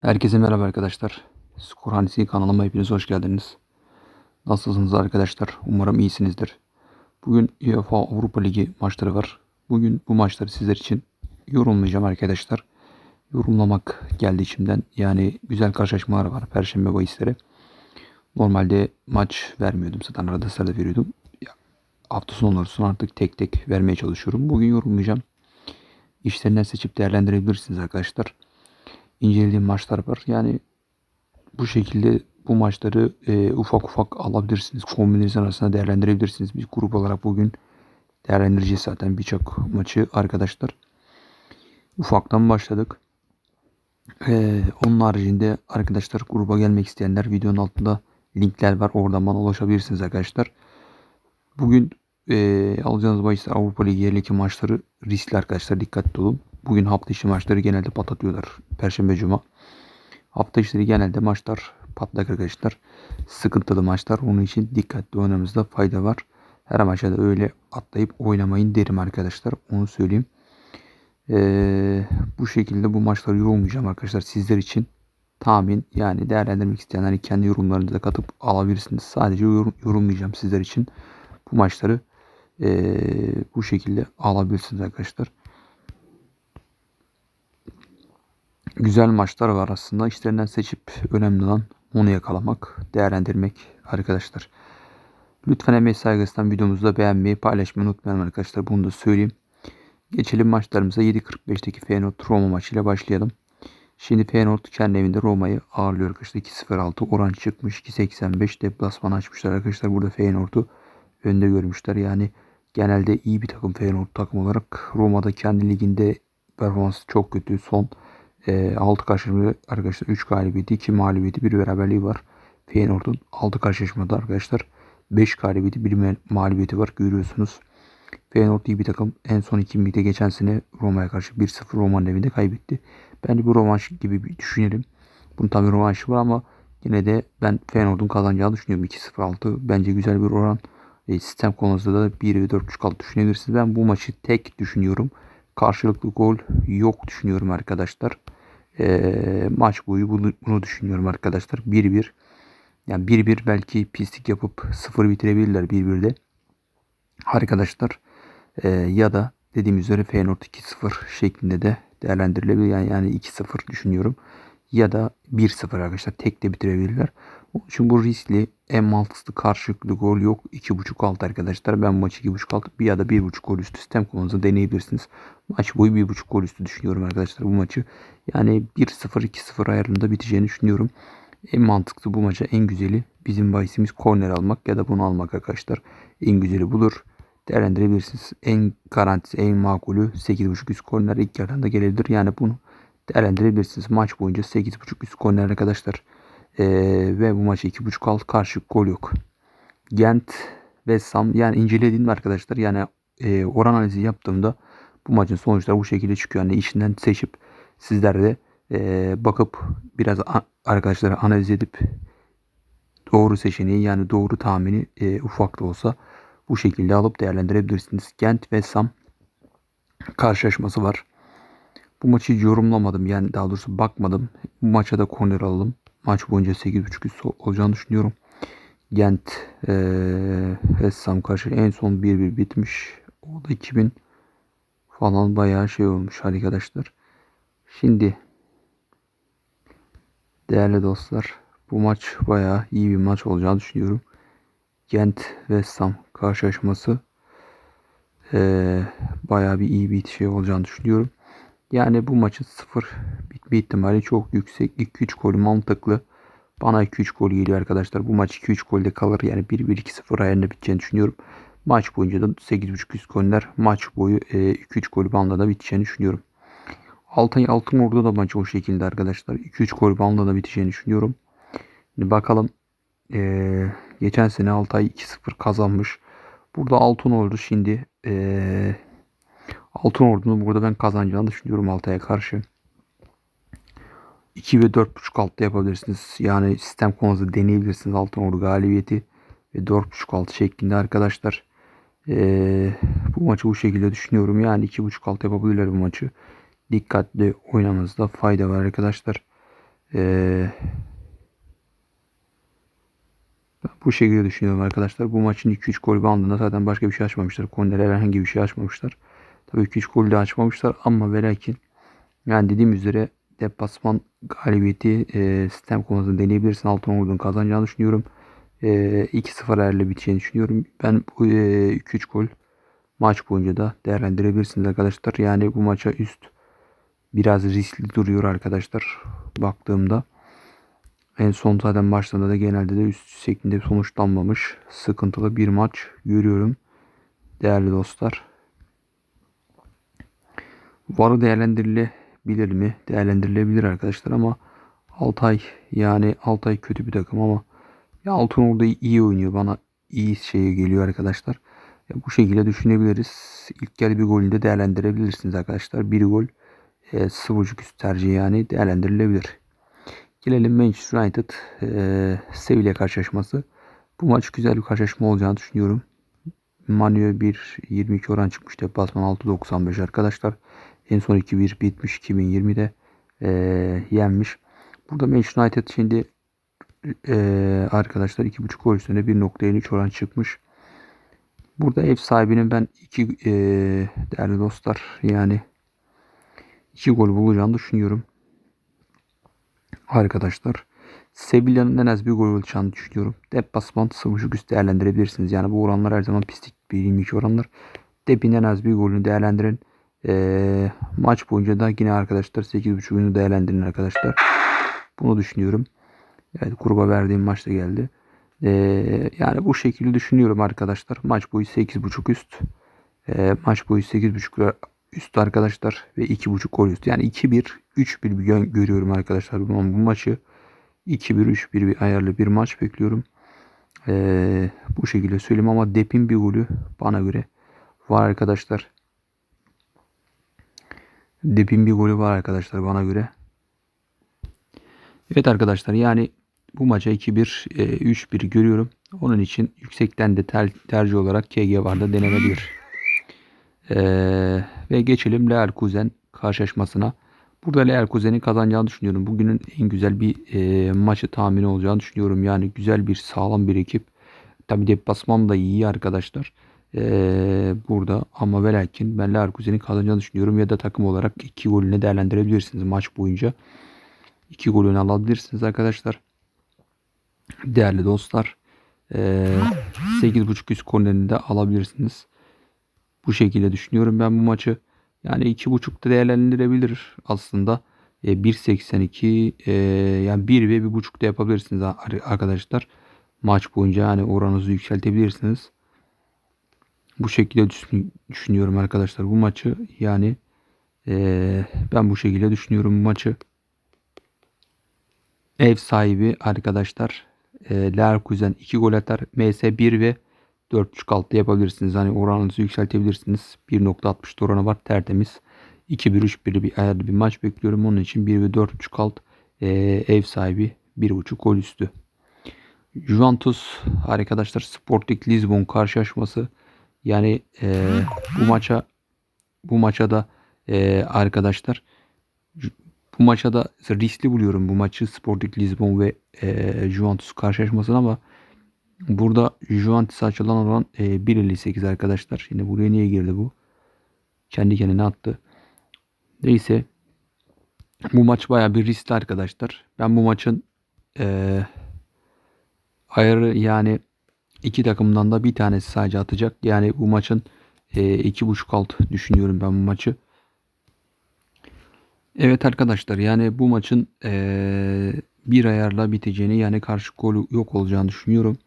Herkese merhaba arkadaşlar. Skor Hanesi kanalıma hepiniz hoş geldiniz. Nasılsınız arkadaşlar? Umarım iyisinizdir. Bugün UEFA Avrupa Ligi maçları var. Bugün bu maçları sizler için yorumlayacağım arkadaşlar. Yorumlamak geldi içimden. Yani güzel karşılaşmalar var Perşembe bahisleri. Normalde maç vermiyordum. Zaten arada sırada veriyordum. Hafta sonları sonra artık tek tek vermeye çalışıyorum. Bugün yorumlayacağım. İşlerinden seçip değerlendirebilirsiniz arkadaşlar incelediğim maçlar var. Yani bu şekilde bu maçları e, ufak ufak alabilirsiniz. Kombinasyon arasında değerlendirebilirsiniz. Biz grup olarak bugün değerlendireceğiz zaten birçok maçı arkadaşlar. Ufaktan başladık. Ee, onun haricinde arkadaşlar gruba gelmek isteyenler videonun altında linkler var. Oradan bana ulaşabilirsiniz arkadaşlar. Bugün e, alacağınız bahisler Avrupa Ligi yerindeki maçları riskli arkadaşlar. Dikkatli olun. Bugün hafta içi maçları genelde patlatıyorlar. Perşembe Cuma. Hafta içleri genelde maçlar patlak arkadaşlar. Sıkıntılı maçlar. Onun için dikkatli oynamanızda fayda var. Her maçta da öyle atlayıp oynamayın derim arkadaşlar. Onu söyleyeyim. Ee, bu şekilde bu maçları yorumlayacağım arkadaşlar sizler için. Tahmin yani değerlendirmek isteyenler hani kendi yorumlarınızı da katıp alabilirsiniz. Sadece yorum, yorumlayacağım sizler için. Bu maçları ee, bu şekilde alabilirsiniz arkadaşlar. Güzel maçlar var aslında. İşlerinden seçip önemli olan onu yakalamak, değerlendirmek arkadaşlar. Lütfen emeği saygısından videomuzu da beğenmeyi, paylaşmayı unutmayalım arkadaşlar. Bunu da söyleyeyim. Geçelim maçlarımıza 7.45'teki Feyenoord Roma maçıyla başlayalım. Şimdi Feyenoord kendi evinde Roma'yı ağırlıyor arkadaşlar. 2.06 oran çıkmış. 2.85 deplasman açmışlar arkadaşlar. Burada Feyenoord'u önde görmüşler. Yani genelde iyi bir takım Feyenoord takım olarak. Roma'da kendi liginde performansı çok kötü. Son e, 6 karşılaşmada arkadaşlar 3 galibiyeti, 2 mağlubiyeti, 1 beraberliği var. Feyenoord'un 6 karşılaşmada arkadaşlar 5 galibiyeti, 1 mağlubiyeti var. Görüyorsunuz. Feyenoord iyi bir takım. En son 2 ligde geçen sene Roma'ya karşı 1-0 Roma'nın evinde kaybetti. Ben de bu rövanş gibi bir düşünelim. Bunun tabi rövanşı var ama yine de ben Feyenoord'un kazanacağını düşünüyorum. 2-0-6 bence güzel bir oran. E, sistem konusunda da 1 ve 4.5 alt düşünebilirsiniz. Ben bu maçı tek düşünüyorum. Karşılıklı gol yok düşünüyorum arkadaşlar. E, maç boyu bunu, bunu düşünüyorum arkadaşlar. 1-1 yani 1-1 belki pislik yapıp 0 bitirebilirler 1-1'de. Arkadaşlar e, ya da dediğim üzere Feyenoord 2-0 şeklinde de değerlendirilebilir. Yani, yani 2-0 düşünüyorum. Ya da 1-0 arkadaşlar tek de bitirebilirler. Onun için bu riskli en mantıklı karşılıklı gol yok. 2.5 alt arkadaşlar. Ben maçı 2.5 alt bir ya da 1.5 gol üstü sistem konunuzu deneyebilirsiniz. Maç boyu 1.5 gol üstü düşünüyorum arkadaşlar bu maçı. Yani 1-0 2-0 ayarında biteceğini düşünüyorum. En mantıklı bu maça en güzeli bizim bahisimiz korner almak ya da bunu almak arkadaşlar. En güzeli budur. Değerlendirebilirsiniz. En garantisi en makulü 8.5 üst korner ilk yarıdan da gelebilir. Yani bunu değerlendirebilirsiniz. Maç boyunca 8.5 üst korner arkadaşlar. Ee, ve bu maçı 2.5 alt karşı gol yok. Gent ve Sam yani incelediğim arkadaşlar yani e, oran analizi yaptığımda bu maçın sonuçları bu şekilde çıkıyor. Yani işinden seçip sizler de e, bakıp biraz arkadaşlara analiz edip doğru seçeneği yani doğru tahmini e, ufak da olsa bu şekilde alıp değerlendirebilirsiniz. Gent ve Sam karşılaşması var. Bu maçı yorumlamadım yani daha doğrusu bakmadım. Bu maça da korner alalım. Maç boyunca 8.5 üst olacağını düşünüyorum. Gent ee, Hessam karşı en son 1-1 bitmiş. O da 2000 falan bayağı şey olmuş arkadaşlar. Şimdi değerli dostlar bu maç bayağı iyi bir maç olacağını düşünüyorum. Gent ve Sam karşılaşması ee, bayağı bir iyi bir şey olacağını düşünüyorum. Yani bu maçın 0 bitme ihtimali çok yüksek. 2-3 gol mantıklı. Bana 2-3 gol geliyor arkadaşlar. Bu maç 2-3 golde kalır. Yani 1-1-2-0 ayarında biteceğini düşünüyorum. Maç boyunca da 8.5 üst goller. Maç boyu 2-3 e, gol bandında da biteceğini düşünüyorum. Altın, Altın Ordu da maç o şekilde arkadaşlar. 2-3 gol bandında da biteceğini düşünüyorum. Şimdi bakalım. Ee, geçen sene Altay 2-0 kazanmış. Burada Altın Ordu şimdi ee, Altın Ordu'nun burada ben kazanacağını düşünüyorum Altay'a karşı. 2 ve 4.5 altta yapabilirsiniz. Yani sistem konusu deneyebilirsiniz Altın Ordu galibiyeti ve 4.5 alt şeklinde arkadaşlar. Ee, bu maçı bu şekilde düşünüyorum. Yani 2.5 alt yapabilirler bu maçı. Dikkatli oynamanızda fayda var arkadaşlar. Ee, bu şekilde düşünüyorum arkadaşlar. Bu maçın 2-3 gol bandında zaten başka bir şey açmamışlar. Korner herhangi bir şey açmamışlar. Tabii 2-3 gol de açmamışlar ama ve lakin yani dediğim üzere deplasman galibiyeti e, sistem konusunda deneyebilirsin. Altınordu'nun kazanacağını düşünüyorum. E, 2-0 ayarla biteceğini düşünüyorum. Ben bu e, 2-3 gol maç boyunca da değerlendirebilirsiniz arkadaşlar. Yani bu maça üst biraz riskli duruyor arkadaşlar baktığımda. En son zaten maçlarında da genelde de üst şeklinde sonuçlanmamış. Sıkıntılı bir maç görüyorum. Değerli dostlar. Varı değerlendirilebilir mi? Değerlendirilebilir arkadaşlar ama Altay yani Altay kötü bir takım ama ya Altın orada iyi oynuyor. Bana iyi şeye geliyor arkadaşlar. Ya bu şekilde düşünebiliriz. İlk yarı bir golünü de değerlendirebilirsiniz arkadaşlar. Bir gol e, 0.5 üst tercih yani değerlendirilebilir. Gelelim Manchester United e, Sevilla karşılaşması. Bu maç güzel bir karşılaşma olacağını düşünüyorum. Manuel 1.22 oran çıkmış. Deplasman 6.95 arkadaşlar. En son 2-1 bitmiş 2020'de e, yenmiş. Burada Manchester United şimdi e, arkadaşlar 2.5 gol üstüne 1.53 oran çıkmış. Burada ev sahibinin ben iki e, değerli dostlar yani iki gol bulacağını düşünüyorum. Arkadaşlar Sevilla'nın en az bir gol olacağını düşünüyorum. Deplasman 0.5 üst değerlendirebilirsiniz. Yani bu oranlar her zaman pislik 1.22 oranlar. Depin en az bir golünü değerlendirin. E, maç boyunca da yine arkadaşlar 8.5'ünü değerlendirin arkadaşlar. Bunu düşünüyorum. Evet gruba verdiğim maçta geldi. Ee, yani bu şekilde düşünüyorum arkadaşlar. Maç boyu 8.5 üst. Ee, maç boyu 8.5 üst arkadaşlar. Ve 2.5 gol üst. Yani 2-1, 3-1 bir gö- görüyorum arkadaşlar. Bu, bu maçı 2-1, 3-1 bir ayarlı bir maç bekliyorum. Ee, bu şekilde söyleyeyim ama Dep'in bir golü bana göre var arkadaşlar. Dep'in bir golü var arkadaşlar bana göre. Evet arkadaşlar yani bu maça 2-1, e, 3-1 görüyorum. Onun için yüksekten de ter, tercih olarak KG varda denenebilir. Ee, ve geçelim Leverkusen karşılaşmasına. Burada Leverkusen'in kazanacağını düşünüyorum. Bugünün en güzel bir e, maçı tahmini olacağını düşünüyorum. Yani güzel bir sağlam bir ekip. Tabi deplasman da iyi arkadaşlar. Ee, burada ama ve lakin ben Leverkusen'in kazanacağını düşünüyorum. Ya da takım olarak iki golüne değerlendirebilirsiniz maç boyunca. İki golünü alabilirsiniz arkadaşlar. Değerli dostlar. Ee, 8.5 üst kornerini de alabilirsiniz. Bu şekilde düşünüyorum ben bu maçı. Yani 2.5'da değerlendirebilir aslında. E, 1.82 e, yani 1 ve 1.5'da yapabilirsiniz arkadaşlar. Maç boyunca yani oranınızı yükseltebilirsiniz. Bu şekilde düşünüyorum arkadaşlar bu maçı. Yani e, ben bu şekilde düşünüyorum bu maçı. Ev sahibi arkadaşlar e, Leverkusen 2 gol atar. MS 1 ve 4.5 altı yapabilirsiniz. Hani oranınızı yükseltebilirsiniz. 1.60 oranı var tertemiz. 2-1-3-1 bir ayarlı bir maç bekliyorum. Onun için 1 ve 4.5 alt e, ev sahibi 1.5 gol üstü. Juventus arkadaşlar Sporting Lisbon karşılaşması yani e, bu maça bu maça da e, arkadaşlar bu maça da riskli buluyorum bu maçı Sporting Lisbon ve e, Juventus karşılaşmasını ama burada Juventus açılan olan e, 1.58 arkadaşlar. Şimdi buraya niye girdi bu? Kendi kendine attı. Neyse bu maç baya bir riskli arkadaşlar. Ben bu maçın e, ayarı yani iki takımdan da bir tanesi sadece atacak. Yani bu maçın e, iki buçuk alt düşünüyorum ben bu maçı. Evet arkadaşlar yani bu maçın ee, bir ayarla biteceğini yani karşı gol yok olacağını düşünüyorum.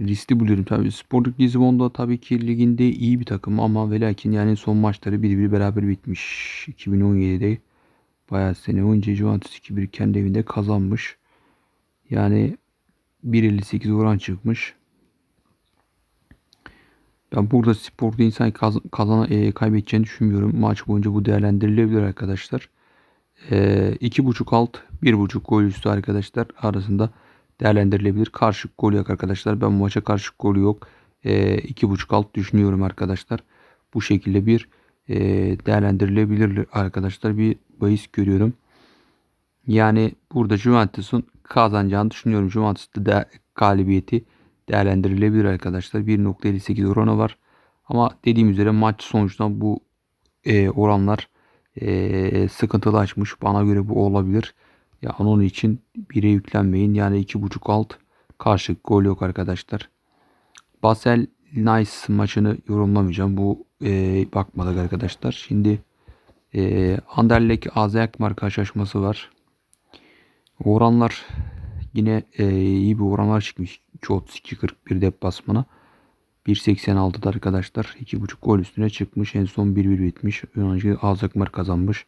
Riskli buluyorum tabii. Sporting Lisbon'da tabii ki liginde iyi bir takım ama ve lakin yani son maçları bir bir beraber bitmiş. 2017'de bayağı sene önce Juventus 2-1 kendi evinde kazanmış. Yani 1.58 oran çıkmış. Ben burada sporda insan kaz kazana, e, kaybedeceğini düşünmüyorum. Maç boyunca bu değerlendirilebilir arkadaşlar. E, iki buçuk alt, bir buçuk gol üstü arkadaşlar arasında değerlendirilebilir. Karşı gol yok arkadaşlar. Ben bu maça karşı gol yok. E, iki buçuk alt düşünüyorum arkadaşlar. Bu şekilde bir e, değerlendirilebilir arkadaşlar. Bir bahis görüyorum. Yani burada Juventus'un kazanacağını düşünüyorum. Juventus'ta galibiyeti değerlendirilebilir arkadaşlar. 1.58 oranı var. Ama dediğim üzere maç sonucunda bu e, oranlar e, sıkıntılı açmış. Bana göre bu olabilir. Ya onun için 1'e yüklenmeyin. Yani 2.5 alt karşılık gol yok arkadaşlar. Basel Nice maçını yorumlamayacağım. Bu e, bakmadık arkadaşlar. Şimdi e, Anderlecht AZ Alkmaar karşılaşması var. Oranlar yine e, iyi bir oranlar çıkmış. 2.32-41 deplasmana. 1.86'da arkadaşlar. 2.5 gol üstüne çıkmış. En son 1-1 bitmiş. Önce AZ Alkmaar kazanmış.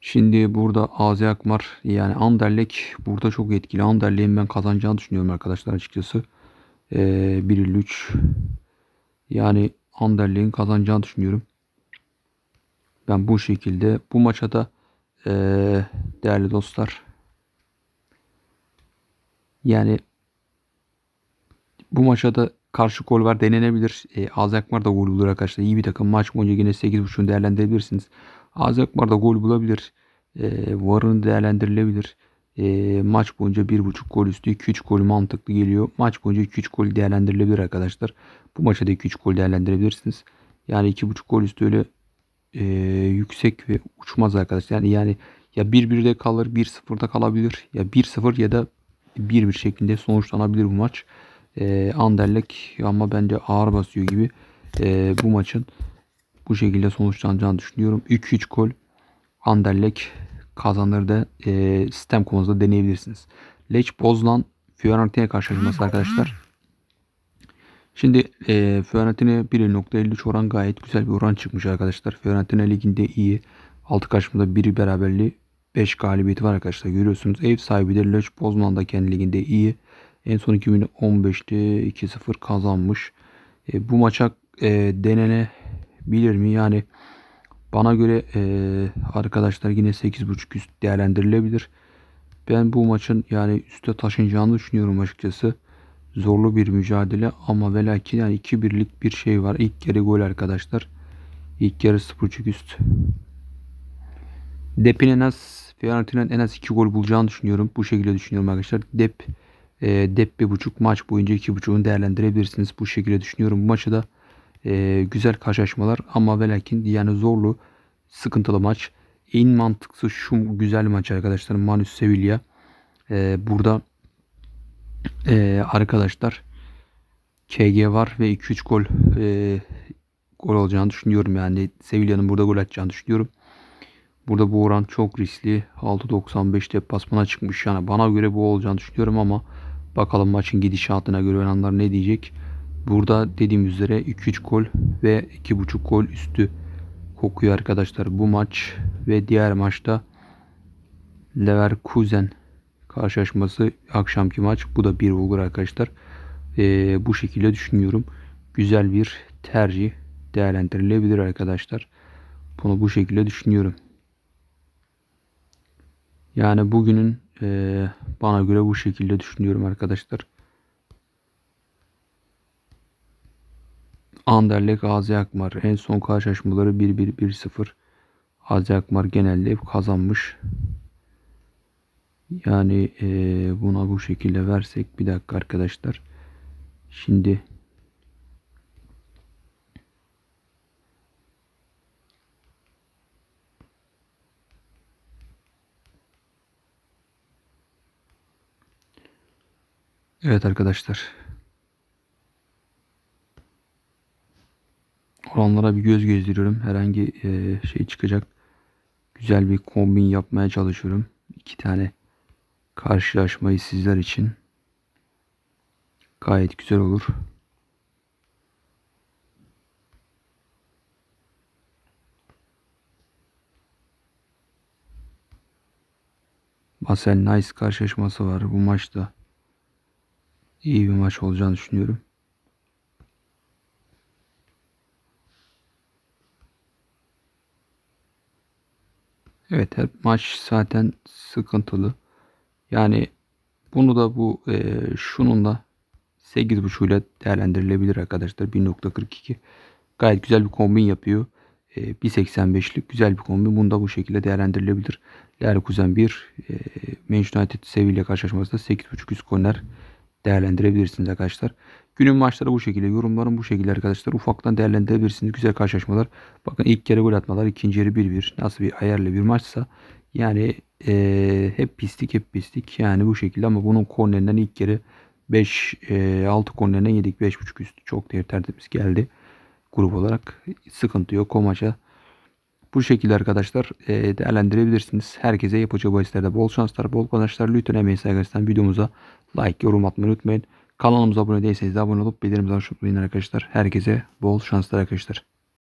Şimdi burada AZ Alkmaar yani Anderlecht burada çok etkili. Anderlecht'in ben kazanacağını düşünüyorum arkadaşlar açıkçası. Ee, 1 yani Anderlecht'in kazanacağını düşünüyorum. Ben bu şekilde bu maça da e, değerli dostlar yani bu maça da karşı gol var denenebilir. E, AZ Alkmaar da gol bulur arkadaşlar. İyi bir takım. Maç boyunca yine 8.5'unu değerlendirebilirsiniz. AZ Alkmaar da gol bulabilir. E, varını değerlendirilebilir. E, maç boyunca 1.5 gol üstü 2-3 gol mantıklı geliyor. Maç boyunca 2-3 gol değerlendirilebilir arkadaşlar. Bu maçta da 2-3 gol değerlendirebilirsiniz. Yani 2.5 gol üstü öyle e, yüksek ve uçmaz arkadaşlar. Yani yani ya 1-1'de kalır, 1-0'da kalabilir. Ya 1-0 ya da 1-1 şeklinde sonuçlanabilir bu maç. E, Anderlecht ama bence ağır basıyor gibi. E, bu maçın bu şekilde sonuçlanacağını düşünüyorum. 2-3 gol Anderlecht kazanır da e, sistem konusunda deneyebilirsiniz. Lech Poznan Fiorentina karşılaşması arkadaşlar. Şimdi e, Fiorentina 1.53 oran gayet güzel bir oran çıkmış arkadaşlar. Fiorentina liginde iyi. Altı karşımda biri beraberliği 5 galibiyeti var arkadaşlar. Görüyorsunuz ev sahibi de Lech Poznan da kendi liginde iyi. En son 2015'te 2-0 kazanmış. E, bu maça e, denenebilir mi? Yani bana göre e, arkadaşlar yine 8.5 üst değerlendirilebilir. Ben bu maçın yani üste taşınacağını düşünüyorum açıkçası. Zorlu bir mücadele ama ve lakin yani 2-1'lik bir şey var. İlk yarı gol arkadaşlar. İlk yarı 0.5 üst. Dep'in en az Fiorentina'nın en az 2 gol bulacağını düşünüyorum. Bu şekilde düşünüyorum arkadaşlar. Dep e, Dep bir buçuk maç boyunca iki buçuğunu değerlendirebilirsiniz. Bu şekilde düşünüyorum. Bu maçı da e, güzel karşılaşmalar ama ve lakin yani zorlu sıkıntılı maç. En mantıklı şu güzel maç arkadaşlar. Manus Sevilla. E, burada e, arkadaşlar KG var ve 2-3 gol e, gol olacağını düşünüyorum. Yani Sevilla'nın burada gol atacağını düşünüyorum. Burada bu oran çok riskli. 6.95 deplasmana çıkmış. Yani bana göre bu olacağını düşünüyorum ama bakalım maçın gidişatına göre oynanlar ne diyecek. Burada dediğim üzere 2-3 gol ve 2.5 gol üstü kokuyor arkadaşlar bu maç ve diğer maçta Leverkusen karşılaşması akşamki maç. Bu da bir bulgur arkadaşlar. Ee, bu şekilde düşünüyorum. Güzel bir tercih değerlendirilebilir arkadaşlar. Bunu bu şekilde düşünüyorum. Yani bugünün e, bana göre bu şekilde düşünüyorum arkadaşlar. Anderlecht Gazi Akmar en son karşılaşmaları 1-1-1-0 Gazi Akmar genelde hep kazanmış. Yani e, buna bu şekilde versek bir dakika arkadaşlar. Şimdi Evet arkadaşlar. Oranlara bir göz gezdiriyorum. Herhangi e, şey çıkacak. Güzel bir kombin yapmaya çalışıyorum. İki tane karşılaşmayı sizler için. Gayet güzel olur. Basel Nice karşılaşması var bu maçta iyi bir maç olacağını düşünüyorum. Evet hep maç zaten sıkıntılı. Yani bunu da bu e, şunun da 8.5 ile değerlendirilebilir arkadaşlar. 1.42 gayet güzel bir kombin yapıyor. e, 1.85'lik güzel bir kombi. Bunda bu şekilde değerlendirilebilir. Leverkusen 1 e, Manchester United Sevilla karşılaşmasında 8.5 üst korner değerlendirebilirsiniz arkadaşlar. Günün maçları bu şekilde. Yorumlarım bu şekilde arkadaşlar. Ufaktan değerlendirebilirsiniz. Güzel karşılaşmalar. Bakın ilk kere gol atmalar. ikinci yarı 1-1. Nasıl bir ayarlı bir maçsa. Yani eee, hep pislik hep pislik. Yani bu şekilde ama bunun kornerinden ilk kere 5 6 kornerinden yedik. 5.5 üst. Çok değer tertemiz geldi. Grup olarak. Sıkıntı yok o maça. Bu şekilde arkadaşlar eee, değerlendirebilirsiniz. Herkese yapacağı bahislerde bol şanslar, bol kazançlar. Lütfen emeği saygısından videomuza like, yorum atmayı unutmayın. Kanalımıza abone değilseniz de abone olup bildirimleri açmayı unutmayın arkadaşlar. Herkese bol şanslar arkadaşlar.